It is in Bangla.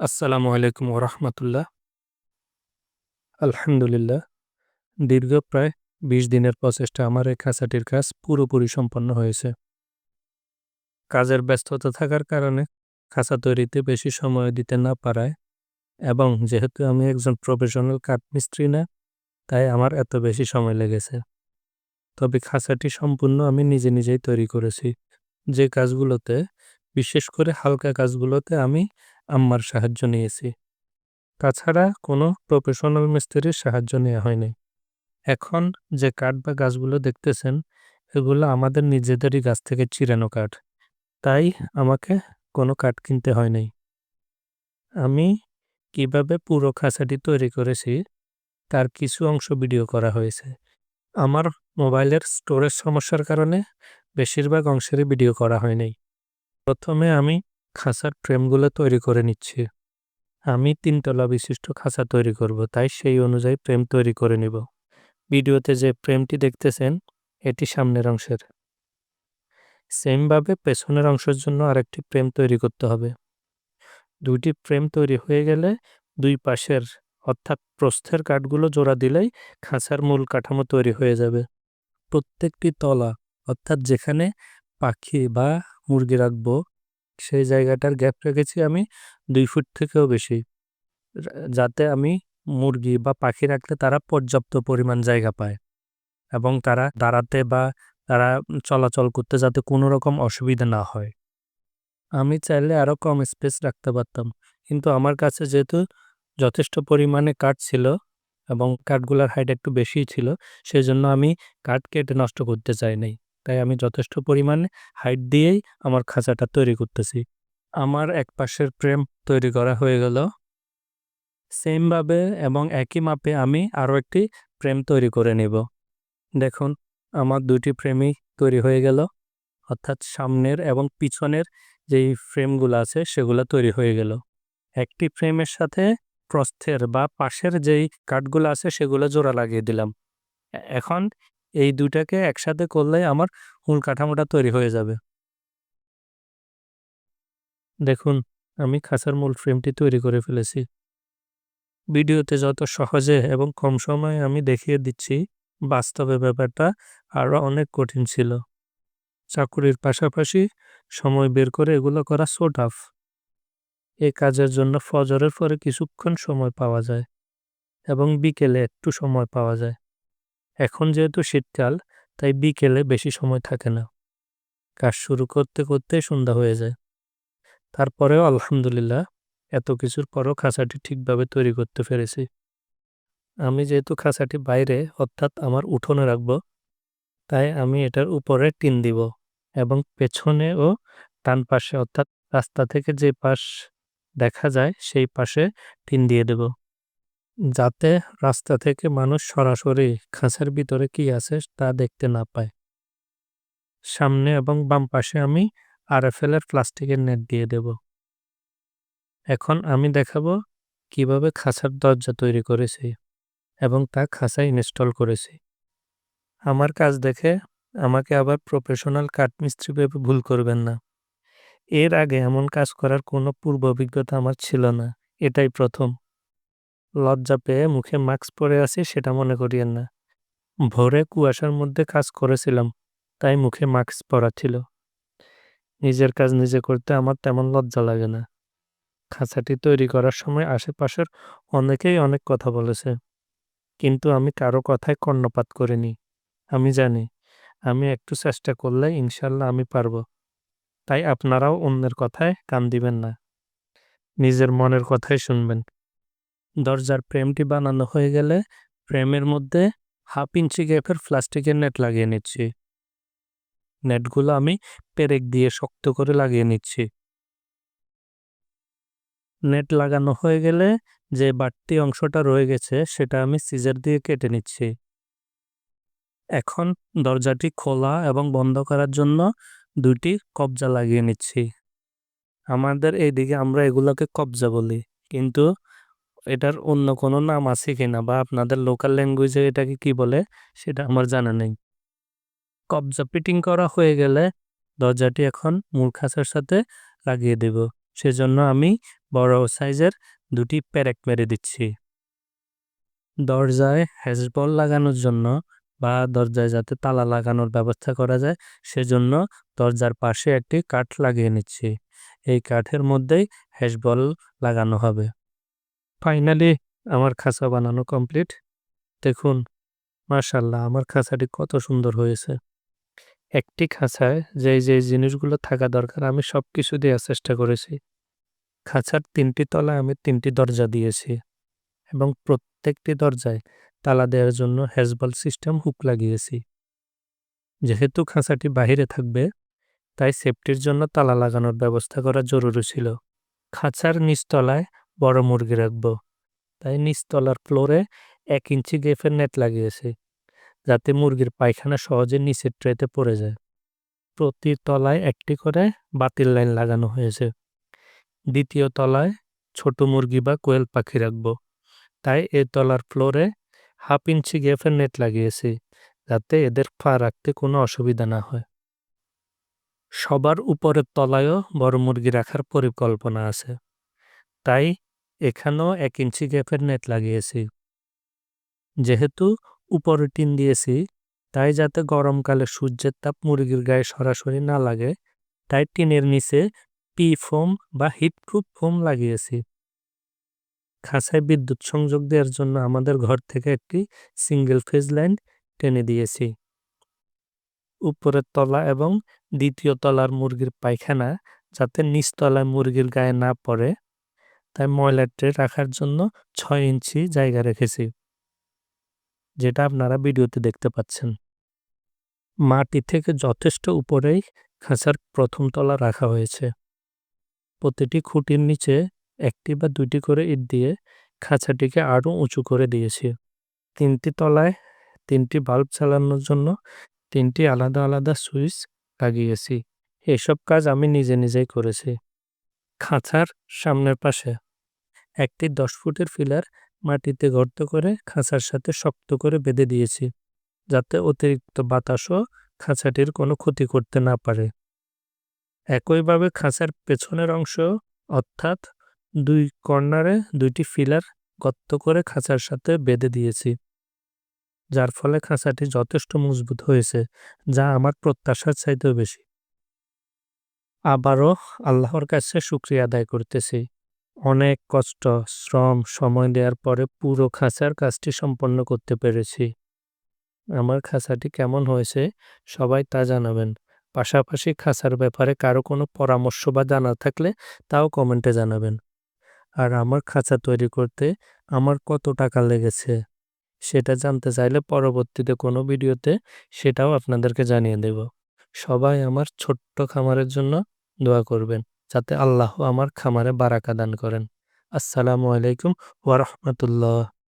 আসসালামু আলাইকুম ওরহমতুল্লাহ। আলহামদুলিল্লাহ, দীর্ঘ প্রায় বিশ দিনের প্রচেষ্টা আমার এই খাঁচাটির কাজ পুরোপুরি সম্পন্ন হয়েছে। কাজের ব্যস্ততা থাকার কারণে খাঁচা তৈরিতে বেশি সময় দিতে না পারায় এবং যেহেতু আমি একজন প্রফেশনাল কাঠমিস্ত্রি না, তাই আমার এত বেশি সময় লেগেছে। তবে খাঁচাটি সম্পূর্ণ আমি নিজে নিজেই তৈরি করেছি। যে কাজগুলোতে, বিশেষ করে হালকা কাজগুলোতে আমি আম্মার সাহায্য নিয়েছি। তাছাড়া কোনো প্রফেশনাল মিস্ত্রির সাহায্য নেওয়া হয়নি। এখন যে কাঠ বা গাছগুলো দেখতেছেন, এগুলো আমাদের নিজেদেরই গাছ থেকে চিরানো কাঠ। তাই আমাকে কোনো কাঠ কিনতে হয়নি। আমি কীভাবে পুরো খাঁচাটি তৈরি করেছি, তার কিছু অংশ ভিডিও করা হয়েছে। আমার মোবাইলের স্টোরেজ সমস্যার কারণে বেশিরভাগ অংশেরই ভিডিও করা হয়নি। প্রথমে আমি খাঁচার ফ্রেমগুলো তৈরি করে নিচ্ছি। আমি তিনতলা বিশিষ্ট খাঁচা তৈরি করব, তাই সেই অনুযায়ী ফ্রেম তৈরি করে নিব। ভিডিওতে যে ফ্রেমটি দেখতেছেন, এটি সামনের অংশের। সেমভাবে পেছনের অংশের জন্য আরেকটি ফ্রেম তৈরি করতে হবে। দুইটি ফ্রেম তৈরি হয়ে গেলে দুই পাশের, অর্থাৎ প্রস্থের কাঠগুলো জোড়া দিলেই খাঁচার মূল কাঠামো তৈরি হয়ে যাবে। প্রত্যেকটি তলা, অর্থাৎ যেখানে পাখি বা মুরগি রাখব সেই জায়গাটার গ্যাপ রেখেছি আমি দুই ফুট থেকেও বেশি। যাতে আমি মুরগি বা পাখি রাখলে তারা পর্যাপ্ত পরিমাণ জায়গা পায় এবং তারা দাঁড়াতে বা তারা চলাচল করতে যাতে কোনো রকম অসুবিধা না হয়। আমি চাইলে আরও কম স্পেস রাখতে পারতাম, কিন্তু আমার কাছে যেহেতু যথেষ্ট পরিমাণে কাঠ ছিল এবং কাঠগুলার হাইট একটু বেশি ছিল সেই জন্য আমি কাঠ কেটে নষ্ট করতে চাই নাই। তাই আমি যথেষ্ট পরিমাণে হাইট দিয়েই আমার খাঁচাটা তৈরি করতেছি। আমার এক পাশের প্রেম তৈরি করা হয়ে গেল। সেমভাবে এবং একই মাপে আমি আরও একটি প্রেম তৈরি করে নেব। দেখুন, আমার দুটি ফ্রেমই তৈরি হয়ে গেল। অর্থাৎ সামনের এবং পিছনের যেই ফ্রেমগুলো আছে সেগুলো তৈরি হয়ে গেল। একটি ফ্রেমের সাথে প্রস্থের বা পাশের যেই কাঠগুলো আছে সেগুলো জোড়া লাগিয়ে দিলাম। এখন এই দুটাকে একসাথে করলে আমার মূল কাঠামোটা তৈরি হয়ে যাবে। দেখুন, আমি খাঁচার মূল ফ্রেমটি তৈরি করে ফেলেছি। ভিডিওতে যত সহজে এবং কম সময়ে আমি দেখিয়ে দিচ্ছি, বাস্তবে ব্যাপারটা আরও অনেক কঠিন ছিল। চাকুরির পাশাপাশি সময় বের করে এগুলো করা সো টাফ এই কাজের জন্য ফজরের পরে কিছুক্ষণ সময় পাওয়া যায় এবং বিকেলে একটু সময় পাওয়া যায়। এখন যেহেতু শীতকাল, তাই বিকেলে বেশি সময় থাকে না। কাজ শুরু করতে করতে সন্ধ্যা হয়ে যায়। তারপরেও আলহামদুলিল্লাহ, এত কিছুর পরও খাঁচাটি ঠিকভাবে তৈরি করতে পেরেছি। আমি যেহেতু খাঁচাটি বাইরে, অর্থাৎ আমার উঠোনে রাখব, তাই আমি এটার উপরে টিন দিব এবং পেছনে ও টান পাশে, অর্থাৎ রাস্তা থেকে যে পাশ দেখা যায়, সেই পাশে টিন দিয়ে দেব। যাতে রাস্তা থেকে মানুষ সরাসরি খাঁচার ভিতরে কি আছে তা দেখতে না পায়। সামনে এবং বাম পাশে আমি আরএফএল এর প্লাস্টিকের নেট দিয়ে দেব। এখন আমি দেখাবো কীভাবে খাঁচার দরজা তৈরি করেছি এবং তা খাঁচায় ইনস্টল করেছি। আমার কাজ দেখে আমাকে আবার প্রফেশনাল কাঠমিস্ত্রি ভেবে ভুল করবেন না। এর আগে এমন কাজ করার কোনো পূর্ব অভিজ্ঞতা আমার ছিল না, এটাই প্রথম। লজ্জা পেয়ে মুখে মাস্ক পরে আছি, সেটা মনে করিয়েন না। ভোরে কুয়াশার মধ্যে কাজ করেছিলাম, তাই মুখে মাস্ক পরা ছিল। নিজের কাজ নিজে করতে আমার তেমন লজ্জা লাগে না। খাঁচাটি তৈরি করার সময় আশেপাশের অনেকেই অনেক কথা বলেছে। কিন্তু আমি কারও কথায় কর্ণপাত করিনি। আমি জানি, আমি একটু চেষ্টা করলে ইনশাল্লাহ আমি পারব। তাই আপনারাও অন্যের কথায় কান দিবেন না। নিজের মনের কথাই শুনবেন। দরজার ফ্রেমটি বানানো হয়ে গেলে ফ্রেমের মধ্যে হাফ ইঞ্চি গ্যাপের প্লাস্টিকের নেট লাগিয়ে নিচ্ছি। নেটগুলো আমি পেরেক দিয়ে শক্ত করে লাগিয়ে নিচ্ছি। নেট লাগানো হয়ে গেলে যে বাড়তি অংশটা রয়ে গেছে সেটা আমি সিজার দিয়ে কেটে নিচ্ছি। এখন দরজাটি খোলা এবং বন্ধ করার জন্য দুটি কবজা লাগিয়ে নিচ্ছি। আমাদের এইদিকে আমরা এগুলোকে কবজা বলি, কিন্তু এটার অন্য কোনো নাম আছে কিনা বা আপনাদের লোকাল ল্যাঙ্গুয়েজে এটাকে কি বলে, সেটা আমার জানা নেই। কবজা ফিটিং করা হয়ে গেলে দরজাটি এখন মূল খাঁচার সাথে লাগিয়ে দেব। সেজন্য আমি বড় সাইজের দুটি প্যারেক মেরে দিচ্ছি। দরজায় হ্যাজবল লাগানোর জন্য বা দরজায় যাতে তালা লাগানোর ব্যবস্থা করা যায়, সেজন্য দরজার পাশে একটি কাঠ লাগিয়ে নিচ্ছি। এই কাঠের মধ্যেই হ্যাশবল লাগানো হবে। ফাইনালি আমার খাঁচা বানানো কমপ্লিট দেখুন মার্শাল্লাহ আমার খাঁচাটি কত সুন্দর হয়েছে। একটি খাঁচায় যেই যেই জিনিসগুলো থাকা দরকার, আমি সব কিছু দেওয়ার চেষ্টা করেছি। খাঁচার তিনটি তলায় আমি তিনটি দরজা দিয়েছি এবং প্রত্যেকটি দরজায় তালা দেওয়ার জন্য হ্যাজবল সিস্টেম হুক লাগিয়েছি। যেহেতু খাঁচাটি বাহিরে থাকবে, তাই সেফটির জন্য তালা লাগানোর ব্যবস্থা করা জরুরি ছিল। খাঁচার নিচতলায় বড় মুরগি রাখব। তাই নিচতলার ফ্লোরে এক ইঞ্চি গেফের নেট লাগিয়েছি, যাতে মুরগির পায়খানা সহজে নিচের ট্রেতে পড়ে যায়। প্রতি তলায় একটি করে বাতিল লাইন লাগানো হয়েছে। দ্বিতীয় তলায় ছোট মুরগি বা কোয়েল পাখি রাখব। তাই এ তলার ফ্লোরে হাফ ইঞ্চি গেফের নেট লাগিয়েছি, যাতে এদের পা রাখতে কোনো অসুবিধা না হয়। সবার উপরের তলায়ও বড় মুরগি রাখার পরিকল্পনা আছে। তাই এখানেও এক ইঞ্চি গ্যাপের নেট লাগিয়েছি। যেহেতু উপরে টিন দিয়েছি, তাই যাতে গরমকালে সূর্যের তাপ মুরগির গায়ে সরাসরি না লাগে, তাই টিনের নিচে পি ফোম বা হিটপ্রুফ ফোম লাগিয়েছি। খাঁচায় বিদ্যুৎ সংযোগ দেওয়ার জন্য আমাদের ঘর থেকে একটি সিঙ্গেল ফেজ লাইন টেনে দিয়েছি। উপরের তলা এবং দ্বিতীয় তলার মুরগির পায়খানা যাতে নিচতলায় মুরগির গায়ে না পড়ে তাই ময়লা ট্রে রাখার জন্য ছয় ইঞ্চি জায়গা রেখেছি, যেটা আপনারা ভিডিওতে দেখতে পাচ্ছেন। মাটি থেকে যথেষ্ট উপরেই খাঁচার প্রথম তলা রাখা হয়েছে। প্রতিটি খুঁটির নিচে একটি বা দুইটি করে ইট দিয়ে খাঁচাটিকে আরও উঁচু করে দিয়েছি। তিনটি তলায় তিনটি বাল্ব চালানোর জন্য তিনটি আলাদা আলাদা সুইচ লাগিয়েছি। এসব কাজ আমি নিজে নিজেই করেছি। খাঁচার সামনের পাশে একটি দশ ফুটের ফিলার মাটিতে গর্ত করে খাঁচার সাথে শক্ত করে বেঁধে দিয়েছি, যাতে অতিরিক্ত বাতাসও খাঁচাটির কোনো ক্ষতি করতে না পারে। একইভাবে খাঁচার পেছনের অংশ, অর্থাৎ দুই কর্নারে দুইটি ফিলার গর্ত করে খাঁচার সাথে বেঁধে দিয়েছি, যার ফলে খাঁচাটি যথেষ্ট মজবুত হয়েছে, যা আমার প্রত্যাশার চাইতেও বেশি। আবারও আল্লাহর কাছে শুক্রিয়া আদায় করতেছি। অনেক কষ্ট, শ্রম, সময় দেওয়ার পরে পুরো খাঁচার কাজটি সম্পন্ন করতে পেরেছি। আমার খাঁচাটি কেমন হয়েছে সবাই তা জানাবেন। পাশাপাশি খাঁচার ব্যাপারে কারও কোনো পরামর্শ বা জানা থাকলে তাও কমেন্টে জানাবেন। আর আমার খাঁচা তৈরি করতে আমার কত টাকা লেগেছে সেটা জানতে চাইলে পরবর্তীতে কোনো ভিডিওতে সেটাও আপনাদেরকে জানিয়ে দেব। সবাই আমার ছোট্ট খামারের জন্য দোয়া করবেন। যাতে আল্লাহ আমার খামারে বারাকা দান করেন। আসসালামু আলাইকুম ওয়া রাহমাতুল্লাহ।